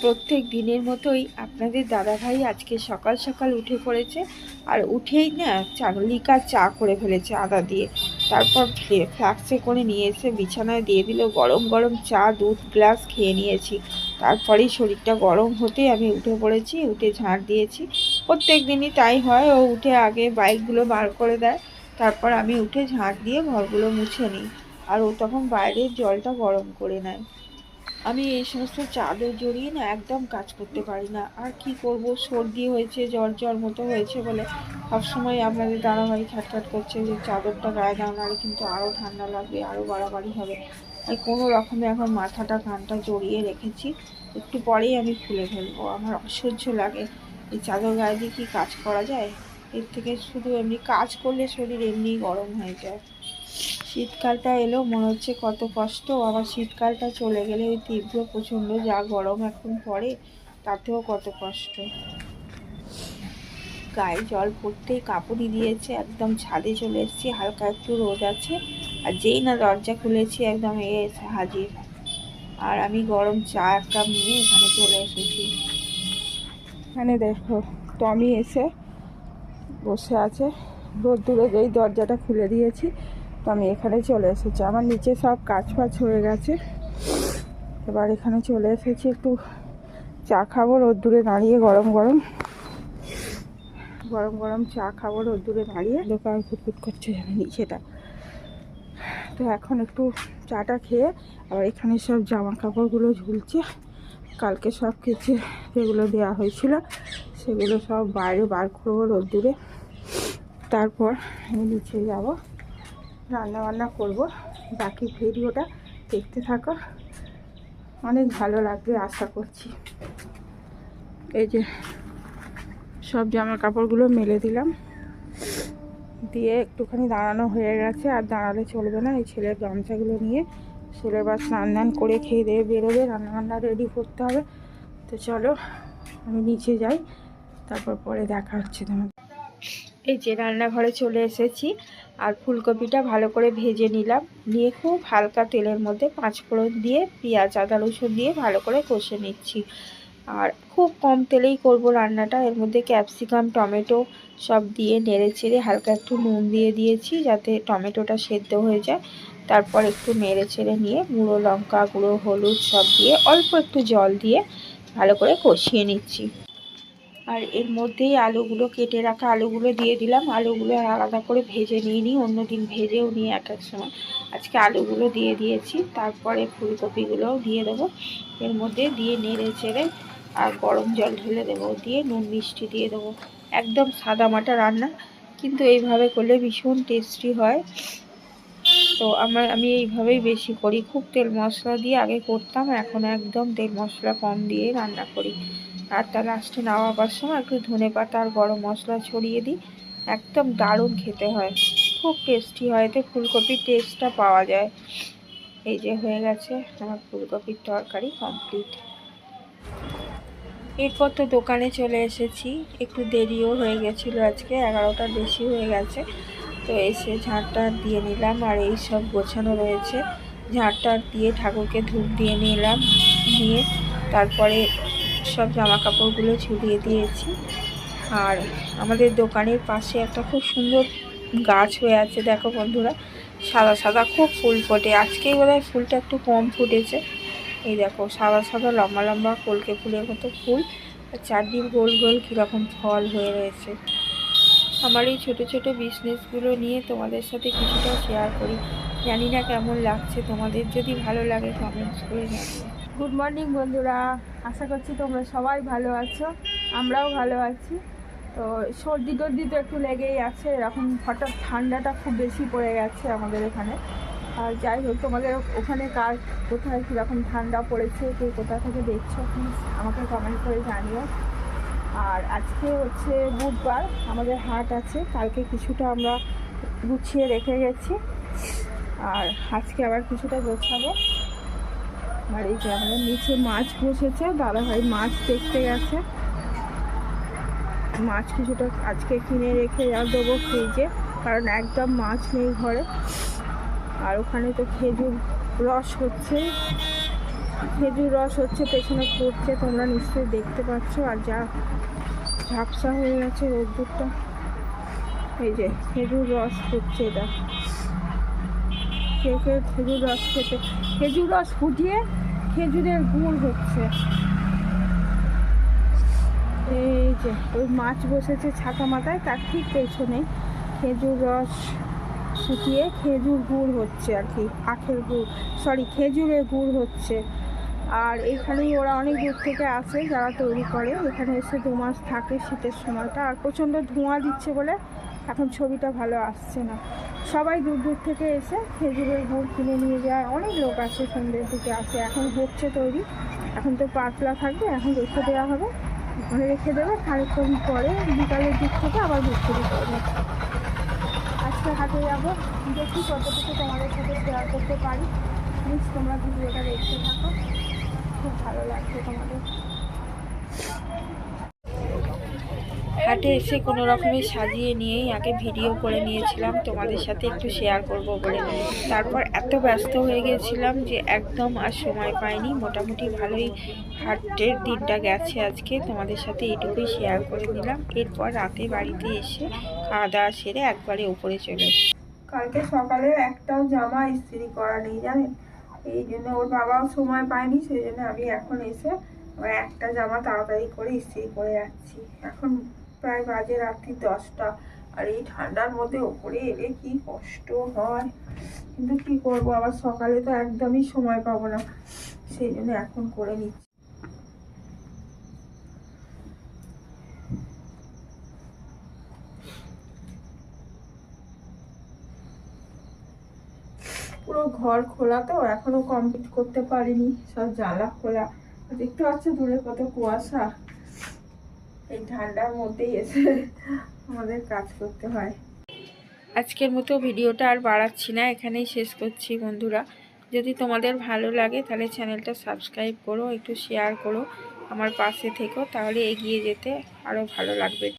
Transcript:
প্রত্যেক দিনের মতোই আপনাদের দাদাভাই আজকে সকাল সকাল উঠে পড়েছে আর উঠেই না চা লিকার চা করে ফেলেছে আদা দিয়ে। তারপর ফ্লে- ফ্লাক্সে করে নিয়ে এসে বিছানায় দিয়ে দিল, গরম গরম চা, দুধ, গ্লাস খেয়ে নিয়েছি। তারপরেই শরীরটা গরম হতে আমি উঠে পড়েছি, উঠে ঝাঁট দিয়েছি। প্রত্যেক দিনই তাই হয়, ও উঠে আগে বাইকগুলো বার করে দেয়, তারপর আমি উঠে ঝাঁট দিয়ে ঘরগুলো মুছে নিই। আর ও তখন বাইরের জলটা গরম করে নেয়। আমি এই সমস্ত চাদর জড়িয়ে না একদম কাজ করতে পারি না। আর কি করব? সর্দি হয়েছে, জ্বর জ্বর মতো হয়েছে বলে সবসময় আপনাদের দাদাভাই খ্যাটখ্যাট করছে যে চাদরটা গায়ে নাহলে কিন্তু আরও ঠান্ডা লাগবে আরও বাড়াবাড়ি হবে। তাই কোনো রকমে এখন মাথাটা, কানটা জড়িয়ে রেখেছি। একটু পরেই আমি খুলে ফেলব। আমার অসহ্য লাগে। এই চাদর গায়ে দিয়ে কি কাজ করা যায়? এর থেকে শুধু এমনি কাজ করলে শরীর এমনিই গরম হয়ে যায়। শীতকালটা এলো, মনে হচ্ছে কত কষ্ট। আবার শীতকালটা চলে গেলে ওই তীব্র প্রচণ্ড যা গরম এখন পড়ে, তাতেও কত কষ্ট। গায়ে জল পড়তেই কাপড়ই দিয়েছে, একদম ছাদে চলে এসেছি, হালকা একটু রোদ আছে। আর যেই না দরজা খুলেছি, একদম এ হাজির। আর আমি গরম চা এক কাপ নিয়ে এখানে চলে এসেছি। এখানে দেখো, টমি এসে বসে আছে। রোদ্দুরে যেই দরজাটা খুলে দিয়েছি তো আমি এখানে চলে এসেছি। আমার নিচে সব কাজ ফাজ হয়ে গেছে। এবার এখানে চলে এসেছি একটু চা খাব, রোদ্দুরে দাঁড়িয়ে গরম গরম। গরম গরম চা খাব, রোদ্দুরে দাঁড়িয়ে দোকান ফুটফুট করছে যেন নিচেটা। তো এখন একটু চাটা খেয়ে আবার এখানে সব জামা কাপড়গুলো ঝুলছে। কালকে সব কিছু যেগুলো দেওয়া হয়েছিল সেগুলো সব বাইরে বার করব রোদ্দুরে। তারপর আমি নিচে যাব। রান্না বান্না করব। বাকি ভিডিওটা দেখতে থাকো। অনেক ভালো লাগবে আশা করছি। এই যে সব জামা কাপড়গুলো মেলে দিলাম। দিয়ে একটুখানি দাঁড়ানো হয়ে গেছে, আর দাঁড়ালে চলবে না। এই ছেলের গামছাগুলো নিয়ে ছেলে বা স্নান দান করে খেয়ে দিয়ে বেরোবে রান্না বান্না রেডি করতে হবে। তো চলো, আমি নিচে যাই, তারপর পরে দেখা হচ্ছে তোমার এই যে রান্নাঘরে চলে এসেছি আর ফুলকপিটা ভালো করে ভেজে নিলাম। নিয়ে খুব হালকা তেলের মধ্যে পাঁচ পাঁচফোড়ন দিয়ে পেঁয়াজ, আদা, রসুন দিয়ে ভালো করে কষে নিচ্ছি। আর খুব কম তেলেই করব রান্নাটা। এর মধ্যে ক্যাপসিকাম, টমেটো সব দিয়ে নেড়ে চেড়ে হালকা একটু নুন দিয়ে দিয়েছি যাতে টমেটোটা সেদ্ধ হয়ে যায়। তারপর একটু নেড়ে চেড়ে নিয়ে গুঁড়ো লঙ্কা, গুঁড়ো হলুদ সব দিয়ে অল্প একটু জল দিয়ে ভালো করে কষিয়ে নিচ্ছি। আর এর মধ্যেই আলুগুলো কেটে রাখা আলুগুলো দিয়ে দিলাম। আলুগুলো আলাদা করে ভেজে নিয়ে নিই, অন্য দিন ভেজেও নিই এক এক সময়। আজকে আলুগুলো দিয়ে দিয়েছি, তারপরে ফুলকপিগুলোও দিয়ে দেবো। এর মধ্যে দিয়ে নেড়ে চেড়ে আর গরম জল ঢেলে দেবো, দিয়ে নুন মিষ্টি দিয়ে দেবো। একদম সাদা মাটা রান্না, কিন্তু এইভাবে করলে ভীষণ টেস্টি হয়। তো আমার, আমি এইভাবেই বেশি করি। খুব তেল মশলা দিয়ে আগে করতাম, এখন একদম তেল মশলা কম দিয়ে রান্না করি। আর তার লাস্টে নামাবার সময় একটু ধনে পাতা আর গরম মশলা ছড়িয়ে দিই। একদম দারুণ খেতে হয়। খুব টেস্টি হয় এতে, ফুলকপির টেস্টটা পাওয়া যায়। এই যে হয়ে গেছে আমার ফুলকপির তরকারি কমপ্লিট এরপর তো দোকানে চলে এসেছি। একটু দেরিও হয়ে গেছিল আজকে এগারোটার বেশি হয়ে গেছে। তো এসে ঝাঁটটা দিয়ে নিলাম আর এই সব গোছানো রয়েছে। ঝাঁটটা দিয়ে ঠাকুরকে ধূপ দিয়ে নিলাম, নিয়ে তারপরে সব জামা কাপড়গুলো ঝুলিয়ে দিয়েছি। আর আমাদের দোকানের পাশে একটা খুব সুন্দর গাছ হয়ে আছে, দেখো বন্ধুরা। সাদা সাদা খুব ফুল ফোটে। আজকেই বোধহয় ফুলটা একটু কম ফুটেছে। এই দেখো, সাদা সাদা, লম্বা লম্বা কলকে ফুলের মতো ফুল। চারদিক গোল গোল কীরকম ফল হয়ে রয়েছে। আমার এই ছোটো ছোটো বিজনেসগুলো নিয়ে তোমাদের সাথে কিছুটা শেয়ার করি। জানি না কেমন লাগছে। তোমাদের যদি ভালো লাগে কমেন্টস করে গুড মর্নিং বন্ধুরা। আশা করছি তোমরা সবাই ভালো আছো, আমরাও ভালো আছি। তো সর্দি টর্দি তো একটু লেগেই আছে, এরকম হঠাৎ ঠান্ডাটা খুব বেশি পড়ে গেছে আমাদের এখানে। আর যাই হোক, তোমাদের ওখানে কার, কোথায় কীরকম ঠান্ডা পড়েছে, কে কোথা থেকে দেখছ প্লিজ আমাকে কমেন্ট করে জানিও। আর আজকে হচ্ছে বুধবার, আমাদের হাট আছে, কালকে কিছুটা আমরা গুছিয়ে রেখে গেছি। আর আজকে আবার কিছুটা গোছাবো। আর এই যে আমাদের নিচে মাছ বসেছে, দাদাভাই মাছ দেখতে গেছে। মাছ কিছুটা আজকে কিনে রেখে দেবো ফ্রিজে, কারণ একদম মাছ নেই ঘরে। আর ওখানে তো খেজুর রস হচ্ছে। খেজুর রস হচ্ছে, পেছনে পড়ছে তোমরা নিশ্চয়ই দেখতে পাচ্ছ। আর যা ঝাপসা হয়ে গেছে রোদ্দুরটা এই যে খেজুর রস ফুটছে এটা। কে কে খেজুর রস খেতে খেজুর রস ফুটিয়ে খেজুরের গুড় হচ্ছে। এই যে, ওই মাছ বসেছে ছাতা মাথায়, তার ঠিক পেছনে খেজুর রস শুকিয়ে খেজুর গুড় হচ্ছে আর কি, আখের গুড় সরি খেজুরের গুড় হচ্ছে। আর এখানেই ওরা অনেক দূর থেকে আসে যারা তৈরি করে। এখানে এসে দু মাস থাকে শীতের সময়টা, আর প্রচণ্ড ধোঁয়া দিচ্ছে বলে এখন ছবিটা ভালো আসছে না। সবাই দূর দূর থেকে এসে খেজুরের গুড় কিনে নিয়ে যায়। অনেক লোক আসে সন্ধ্যের দিকে আসে। এখন হচ্ছে তৈরি। এখন তো পাতলা থাকবে, এখন রেখে দেওয়া হবে। ওখানে রেখে দেবে, খানিকক্ষণ পরে বিকালের দিক থেকে আবার বিক্রি করবে আজকে হাটে যাব। দেখি কতটুকু তোমাদের সাথে শেয়ার করতে পারি। প্লিজ তোমরা ভিডিওটা দেখতে থাকো। খুব ভালো লাগছে তোমাদের। হাটে এসে কোনো রকমে সাজিয়ে নিয়েই আগে ভিডিও করে নিয়েছিলাম। তোমাদের সাথে একটু শেয়ার করব বলে। তারপর এত ব্যস্ত হয়ে গেছিলাম যে একদম আর সময় পাইনি। মোটামুটি ভালোই হাটের দিনটা গেছে আজকে। তোমাদের সাথে এইটুকুই শেয়ার করে দিলাম এরপর রাতে বাড়িতে এসে খাওয়া দাওয়া সেরে একবারে উপরে চলে কালকে সকালে একটাও জামা ইস্ত্রি করা নেই, জানেন? এই জন্য ওর বাবাও সময় পায়নি, সেই জন্য আমি এখন এসে একটা জামা তাড়াতাড়ি করে ইস্ত্রি করে যাচ্ছি। এখন প্রায় বাজে রাত্রি দশটা। আর এই ঠান্ডার মধ্যে ওপরে এলে কি কষ্ট হয়? কিন্তু কি করব? আবার সকালে তো একদমই সময় পাবো না। সেই জন্য এখন করে নিচ্ছি। পুরো ঘর খোলা তো, এখনও কমপ্লিট করতে পারিনি। সব জানলা খোলা। দেখতে পাচ্ছ দূরে কত কুয়াশা। এই ঠান্ডার মধ্যেই এসে আমাদের কাজ করতে হয়। আজকের মতো ভিডিওটা আর বাড়াচ্ছি না, এখানেই শেষ করছি বন্ধুরা। যদি তোমাদের ভালো লাগে তাহলে চ্যানেলটা সাবস্ক্রাইব করো, একটু শেয়ার করো, আমার পাশে থেকো, তাহলে এগিয়ে যেতে আরও ভালো লাগবে।